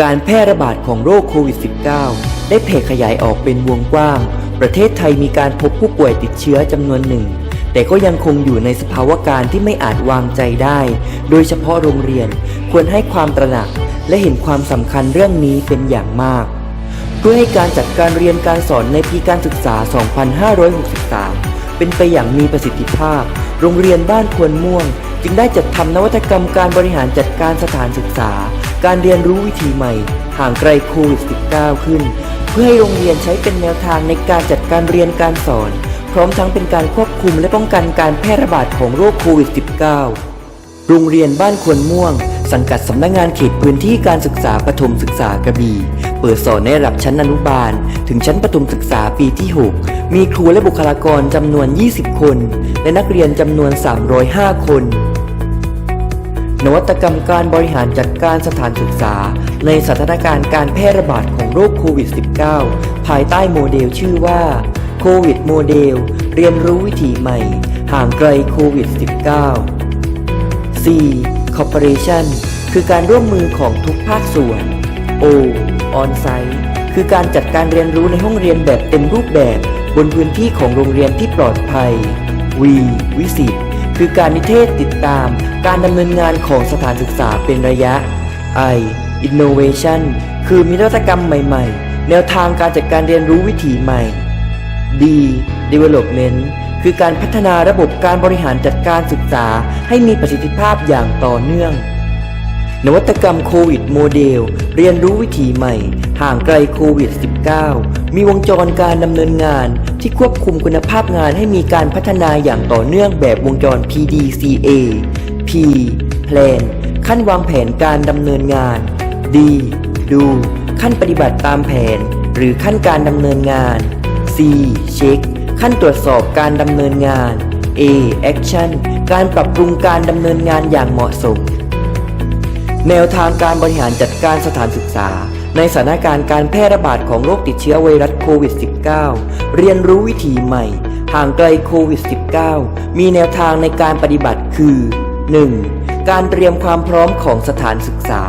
การแพร่ระบาดของโรคโควิด -19 ได้แผ่ขยายออกเป็นวงกว้าง ประเทศไทยมีการพบผู้ป่วยติดเชื้อจำนวนหนึ่ง แต่ก็ยังคงอยู่ในสภาวะการที่ไม่อาจวางใจได้ โดยเฉพาะโรงเรียนควรให้ความตระหนักและเห็นความสำคัญเรื่องนี้เป็นอย่างมาก เพื่อให้การจัดการเรียนการสอนในปีการศึกษา 2563 เป็นไปอย่างมีประสิทธิภาพ โรงเรียนบ้านควรม่วง จึงได้จัดทำนวัตกรรมการบริหารจัดการสถานศึกษา การเรียนรู้วิธีใหม่ ห่างไกลโควิด -19 ขึ้น เพื่อให้โรงเรียนใช้เป็นแนวทางในการจัดการเรียนการสอน พร้อมทั้งเป็นการควบคุมและป้องกันการแพร่ระบาดของโรคโควิด -19 โรงเรียนบ้านควรม่วง สังกัดสำนักงงานเขตพื้นที่การศึกษาประถมศึกษากระบี่ เปิดสอนในระดับชั้นอนุบาล ถึงชั้นประถมศึกษาปีที่ 6 มีครูและบุคลากรจำนวน 20 คน และนักเรียนจำนวน 305 คน นวัตกรรมการบริหารจัดการสถานศึกษา ในสถานการณ์การแพร่ระบาดของโรคโควิด -19 ภายใต้โมเดลชื่อว่าโควิดโมเดลเรียนรู้วิธีใหม่ ห่างไกลโควิด -19 4. Corporation คือการร่วมมือของทุกภาคส่วน O On-site คือการจัดการเรียนรู้ในห้องเรียนแบบเต็มรูปแบบ บนพื้นที่ของโรงเรียนที่ปลอดภัย V Visit คือการนิเทศติดตาม การดำเนินงานของสถานศึกษาเป็นระยะ I Innovation คือมีนวัตกรรมใหม่ๆ แนวทางการจัดการเรียนรู้วิถีใหม่ D Development คือการพัฒนาระบบการบริหารจัดการศึกษาให้มีประสิทธิภาพอย่างต่อเนื่อง นวัตกรรมโควิดโมเดล เรียนรู้วิธีใหม่ ห่างไกลโควิด -19 มีวงจรการดำเนินงานที่ควบคุมคุณภาพงานให้มีการพัฒนาอย่างต่อเนื่องแบบวงจร PDCA P Plan ขั้นวางแผนการดำเนินงาน D Do ขั้นปฏิบัติตามแผน หรือขั้นการดำเนินงาน C Check ขั้นตรวจสอบการดำเนินงาน A Action การปรับปรุงการดำเนินงานอย่างเหมาะสม แนวทางการบริหารจัดการสถานศึกษา ในสถานการณ์การแพร่ระบาดของโรคติดเชื้อไวรัสโควิด -19 เรียนรู้วิธีใหม่ ห่างไกลโควิด -19 มีแนวทางในการปฏิบัติคือ 1. การเตรียมความพร้อมของสถานศึกษา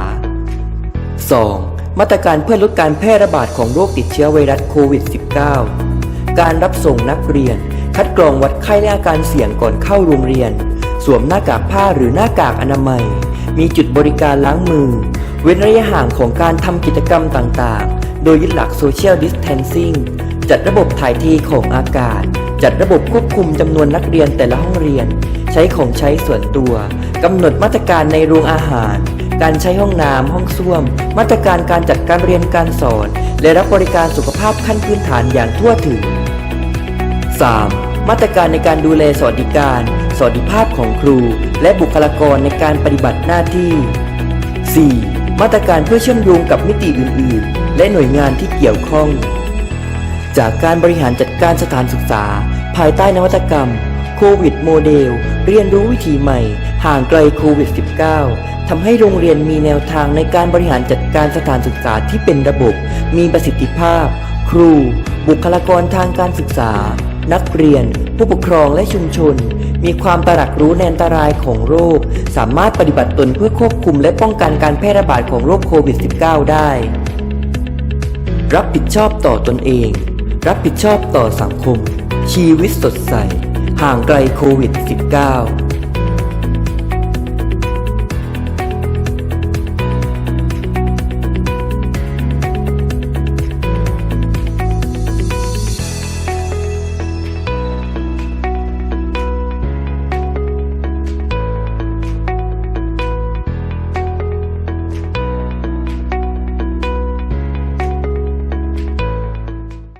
2. มาตรการเพื่อลดการแพร่ระบาดของโรคติดเชื้อไวรัสโควิด -19 การรับส่งนักเรียน คัดกรองวัดไข้และอาการเสี่ยงก่อนเข้าโรงเรียน สวมหน้ากากผ้าหรือหน้ากากอนามัย มีจุดบริการล้างมือ เว้นระยะห่างของการทำกิจกรรมต่างๆ โดยยึดหลัก Social Distancing จัดระบบถ่ายเทของอากาศ จัดระบบควบคุมจำนวนนักเรียนแต่ละห้องเรียน ใช้ของใช้ส่วนตัวกำหนดมาตรการในโรงอาหาร การใช้ห้องน้ำห้องส้วม มาตรการการจัดการเรียนการสอน และรับบริการสุขภาพขั้นพื้นฐานอย่างทั่วถึง 3. มาตรการในการดูแลสวัสดิการ สวัสดิภาพของครู และบุคลากรในการปฏิบัติหน้าที่ 4. มาตรการเพื่อเชื่อมโยงกับมิติอื่น ๆ และหน่วยงานที่เกี่ยวข้อง จากการบริหารจัดการสถานศึกษา ภายใต้นวัตกรรมโควิดโมเดลเรียนรู้วิธีใหม่ ห่างไกลโควิด -19 ทำให้โรงเรียนมีแนวทางในการบริหารจัดการสถานศึกษาที่เป็นระบบ มีประสิทธิภาพ ครู บุคลากรทางการศึกษา นักเรียน ผู้ปกครองและชุมชน มีความตระหนักรู้ในอันตรายของโรค สามารถปฏิบัติตนเพื่อควบคุมและป้องกันการแพร่ระบาดของโรคโควิด -19 ได้ รับผิดชอบต่อตนเอง รับผิดชอบต่อสังคม ชีวิตสดใส ห่างไกลโควิด -19